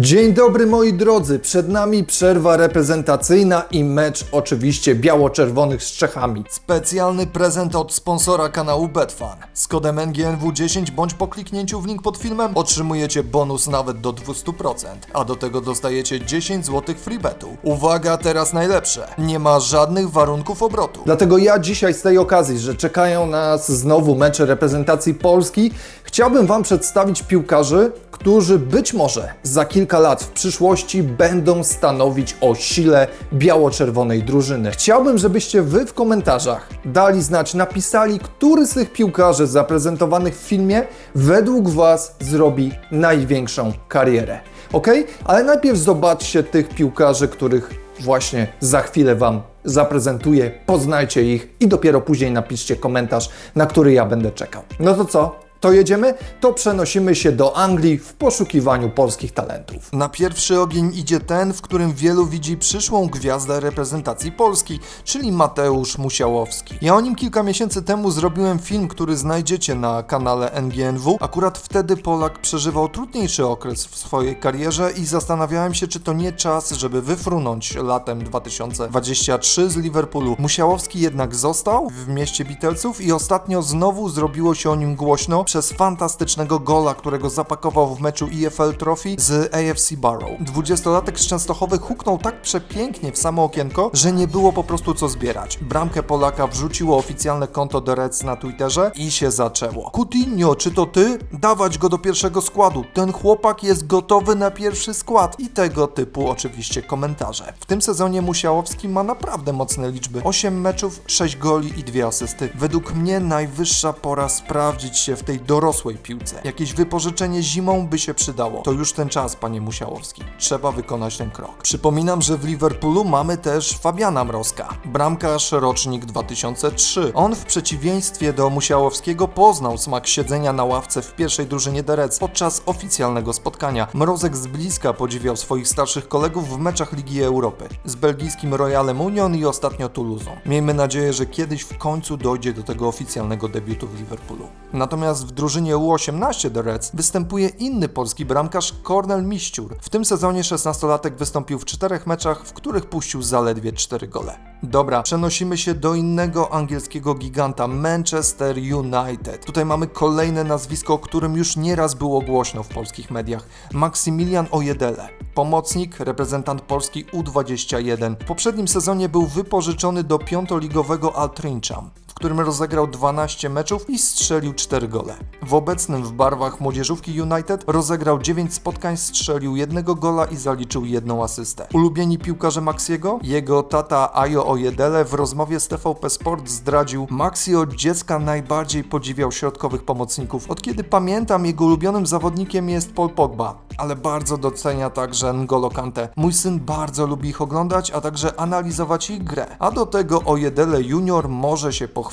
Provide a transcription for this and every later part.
Dzień dobry moi drodzy, przed nami przerwa reprezentacyjna i mecz oczywiście biało-czerwonych z Czechami. Specjalny prezent od sponsora kanału Betfan. Z kodem NGNW10 bądź po kliknięciu w link pod filmem otrzymujecie bonus nawet do 200%, a do tego dostajecie 10 zł free betu. Uwaga, teraz najlepsze. Nie ma żadnych warunków obrotu. Dlatego ja dzisiaj z tej okazji, że czekają nas znowu mecze reprezentacji Polski, chciałbym wam przedstawić piłkarzy, którzy być może za kilka lat w przyszłości będą stanowić o sile biało-czerwonej drużyny. Chciałbym, żebyście wy w komentarzach dali znać, napisali, który z tych piłkarzy zaprezentowanych w filmie według was zrobi największą karierę. Ok? Ale najpierw zobaczcie tych piłkarzy, których właśnie za chwilę wam zaprezentuję. Poznajcie ich i dopiero później napiszcie komentarz, na który ja będę czekał. No to co? To jedziemy? To przenosimy się do Anglii w poszukiwaniu polskich talentów. Na pierwszy ogień idzie ten, w którym wielu widzi przyszłą gwiazdę reprezentacji Polski, czyli Mateusz Musiałowski. Ja o nim kilka miesięcy temu zrobiłem film, który znajdziecie na kanale NGNW. Akurat wtedy Polak przeżywał trudniejszy okres w swojej karierze i zastanawiałem się, czy to nie czas, żeby wyfrunąć latem 2023 z Liverpoolu. Musiałowski jednak został w mieście Beatlesów i ostatnio znowu zrobiło się o nim głośno przez fantastycznego gola, którego zapakował w meczu EFL Trophy z AFC Barrow. Dwudziestolatek z Częstochowy huknął tak przepięknie w samo okienko, że nie było po prostu co zbierać. Bramkę Polaka wrzuciło oficjalne konto The Reds na Twitterze i się zaczęło. Coutinho, czy to ty? Dawać go do pierwszego składu. Ten chłopak jest gotowy na pierwszy skład. I tego typu oczywiście komentarze. W tym sezonie Musiałowski ma naprawdę mocne liczby. 8 meczów, 6 goli i 2 asysty. Według mnie najwyższa pora sprawdzić się w tej dorosłej piłce. Jakieś wypożyczenie zimą by się przydało. To już ten czas, panie Musiałowski. Trzeba wykonać ten krok. Przypominam, że w Liverpoolu mamy też Fabiana Mrozka, bramkarz rocznik 2003. On w przeciwieństwie do Musiałowskiego poznał smak siedzenia na ławce w pierwszej drużynie Reds podczas oficjalnego spotkania. Mrozek z bliska podziwiał swoich starszych kolegów w meczach Ligi Europy z belgijskim Royalem Union i ostatnio Toulouse. Miejmy nadzieję, że kiedyś w końcu dojdzie do tego oficjalnego debiutu w Liverpoolu. Natomiast w drużynie U18 The Reds występuje inny polski bramkarz Kornel Miściur. W tym sezonie 16-latek wystąpił w czterech meczach, w których puścił zaledwie 4 gole. Dobra, przenosimy się do innego angielskiego giganta Manchester United. Tutaj mamy kolejne nazwisko, o którym już nieraz było głośno w polskich mediach. Maksymilian Ojedele. Pomocnik, reprezentant Polski U21. W poprzednim sezonie był wypożyczony do piątoligowego Altrincham którym rozegrał 12 meczów i strzelił 4 gole. W obecnym w barwach młodzieżówki United rozegrał 9 spotkań, strzelił jednego gola i zaliczył jedną asystę. Ulubieni piłkarze Maxiego? Jego tata Ajo Ojedele w rozmowie z TVP Sport zdradził Maxi od dziecka najbardziej podziwiał środkowych pomocników. Od kiedy pamiętam, jego ulubionym zawodnikiem jest Paul Pogba, ale bardzo docenia także N'Golo Kante. Mój syn bardzo lubi ich oglądać, a także analizować ich grę. A do tego Ojedele Junior może się pochwalić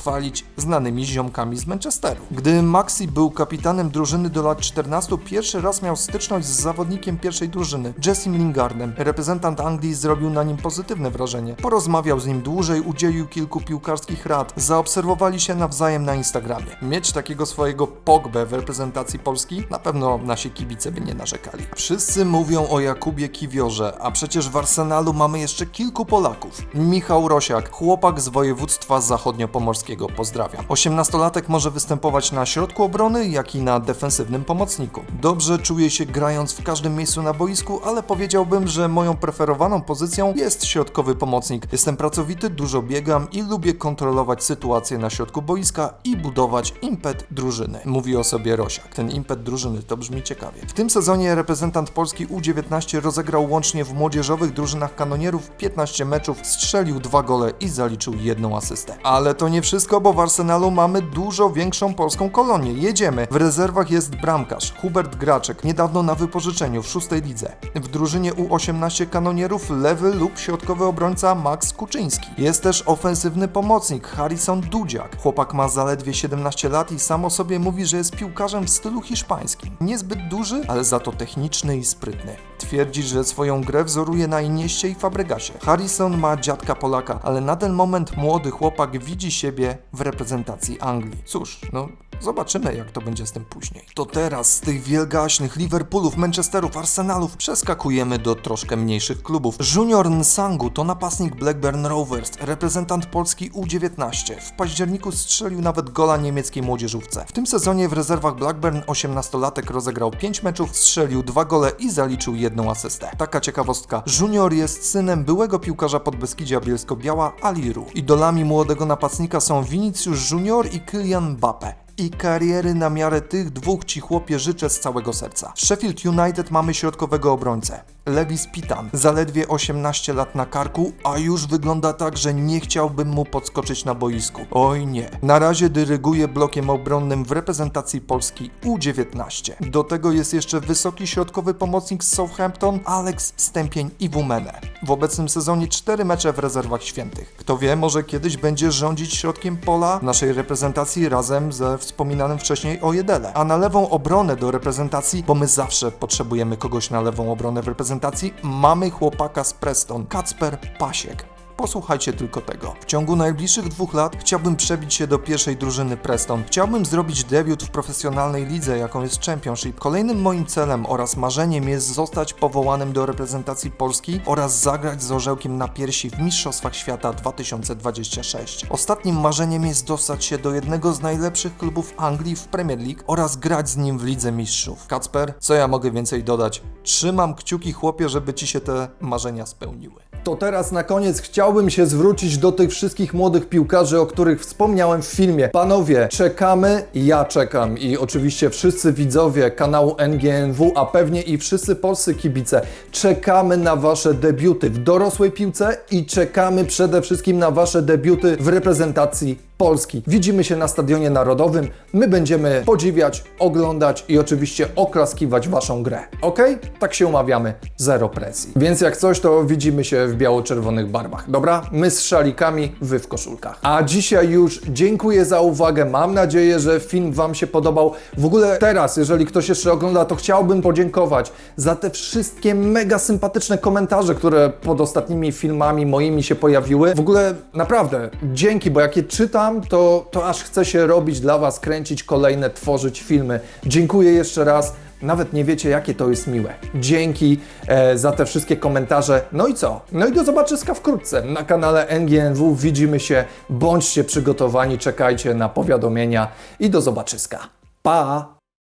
znanymi ziomkami z Manchesteru. Gdy Maxi był kapitanem drużyny do lat 14, pierwszy raz miał styczność z zawodnikiem pierwszej drużyny, Jessim Lingardem. Reprezentant Anglii zrobił na nim pozytywne wrażenie. Porozmawiał z nim dłużej, udzielił kilku piłkarskich rad, zaobserwowali się nawzajem na Instagramie. Mieć takiego swojego Pogbę w reprezentacji Polski? Na pewno nasi kibice by nie narzekali. Wszyscy mówią o Jakubie Kiwiorze, a przecież w Arsenalu mamy jeszcze kilku Polaków. Michał Rosiak, chłopak z województwa zachodniopomorskiego, pozdrawiam. 18-latek może występować na środku obrony, jak i na defensywnym pomocniku. Dobrze czuje się grając w każdym miejscu na boisku, ale powiedziałbym, że moją preferowaną pozycją jest środkowy pomocnik. Jestem pracowity, dużo biegam i lubię kontrolować sytuację na środku boiska i budować impet drużyny. Mówi o sobie Rosiak. Ten impet drużyny to brzmi ciekawie. W tym sezonie reprezentant Polski U19 rozegrał łącznie w młodzieżowych drużynach kanonierów 15 meczów, strzelił dwa gole i zaliczył jedną asystę. Ale to nie wszystko, bo w Arsenalu mamy dużo większą polską kolonię. Jedziemy. W rezerwach jest bramkarz Hubert Graczek, niedawno na wypożyczeniu w szóstej lidze. W drużynie U18 kanonierów lewy lub środkowy obrońca Max Kuczyński. Jest też ofensywny pomocnik Harrison Dudziak. Chłopak ma zaledwie 17 lat i sam o sobie mówi, że jest piłkarzem w stylu hiszpańskim. Niezbyt duży, ale za to techniczny i sprytny. Twierdzi, że swoją grę wzoruje na Inieście i Fabregasie. Harrison ma dziadka Polaka, ale na ten moment młody chłopak widzi siebie w reprezentacji Anglii. Cóż, no Zobaczymy, jak to będzie z tym później. To teraz z tych wielgaśnych Liverpoolów, Manchesterów, Arsenalów przeskakujemy do troszkę mniejszych klubów. Junior Nsangu to napastnik Blackburn Rovers, reprezentant Polski U19. W październiku strzelił nawet gola niemieckiej młodzieżówce. W tym sezonie w rezerwach Blackburn 18-latek rozegrał 5 meczów, strzelił 2 gole i zaliczył jedną asystę. Taka ciekawostka. Junior jest synem byłego piłkarza Podbeskidzia Bielsko-Biała Aliru. Idolami młodego napastnika są Vinicius Junior i Kylian Mbappe i kariery na miarę tych dwóch ci chłopie życzę z całego serca. W Sheffield United mamy środkowego obrońcę. Lewis Pitan, zaledwie 18 lat na karku, a już wygląda tak, że nie chciałbym mu podskoczyć na boisku. Oj nie. Na razie dyryguje blokiem obronnym w reprezentacji Polski U19. Do tego jest jeszcze wysoki środkowy pomocnik z Southampton, Alex Stępień i Wumene. W obecnym sezonie 4 mecze w rezerwach świętych. Kto wie, może kiedyś będzie rządzić środkiem pola naszej reprezentacji razem ze wspominanym wcześniej Ojedele. A na lewą obronę do reprezentacji, bo my zawsze potrzebujemy kogoś na lewą obronę w reprezentacji, mamy chłopaka z Preston, Kacper Pasiek. Posłuchajcie tylko tego. W ciągu najbliższych dwóch lat chciałbym przebić się do pierwszej drużyny Preston. Chciałbym zrobić debiut w profesjonalnej lidze, jaką jest Championship. Kolejnym moim celem oraz marzeniem jest zostać powołanym do reprezentacji Polski oraz zagrać z orzełkiem na piersi w Mistrzostwach Świata 2026. Ostatnim marzeniem jest dostać się do jednego z najlepszych klubów Anglii w Premier League oraz grać z nim w Lidze Mistrzów. Kacper, co ja mogę więcej dodać? Trzymam kciuki chłopie, żeby ci się te marzenia spełniły. To teraz na koniec chciałbym się zwrócić do tych wszystkich młodych piłkarzy, o których wspomniałem w filmie. Panowie, czekamy, ja czekam i oczywiście wszyscy widzowie kanału NGNW, a pewnie i wszyscy polscy kibice, czekamy na wasze debiuty w dorosłej piłce i czekamy przede wszystkim na wasze debiuty w reprezentacji Polski. Widzimy się na Stadionie Narodowym. My będziemy podziwiać, oglądać i oczywiście oklaskiwać Waszą grę. Ok? Tak się umawiamy. Zero presji. Więc jak coś, to widzimy się w biało-czerwonych barwach. Dobra? My z szalikami, Wy w koszulkach. A dzisiaj już dziękuję za uwagę. Mam nadzieję, że film Wam się podobał. W ogóle teraz, jeżeli ktoś jeszcze ogląda, to chciałbym podziękować za te wszystkie mega sympatyczne komentarze, które pod ostatnimi filmami moimi się pojawiły. W ogóle naprawdę dzięki, bo jak je czytam, to, to aż chce się robić dla Was, kręcić kolejne, tworzyć filmy. Dziękuję jeszcze raz. Nawet nie wiecie, jakie to jest miłe. Dzięki e, za te wszystkie komentarze. No i co? No i do zobaczyska wkrótce na kanale NGNW. Widzimy się. Bądźcie przygotowani, czekajcie na powiadomienia i do zobaczyska. Pa!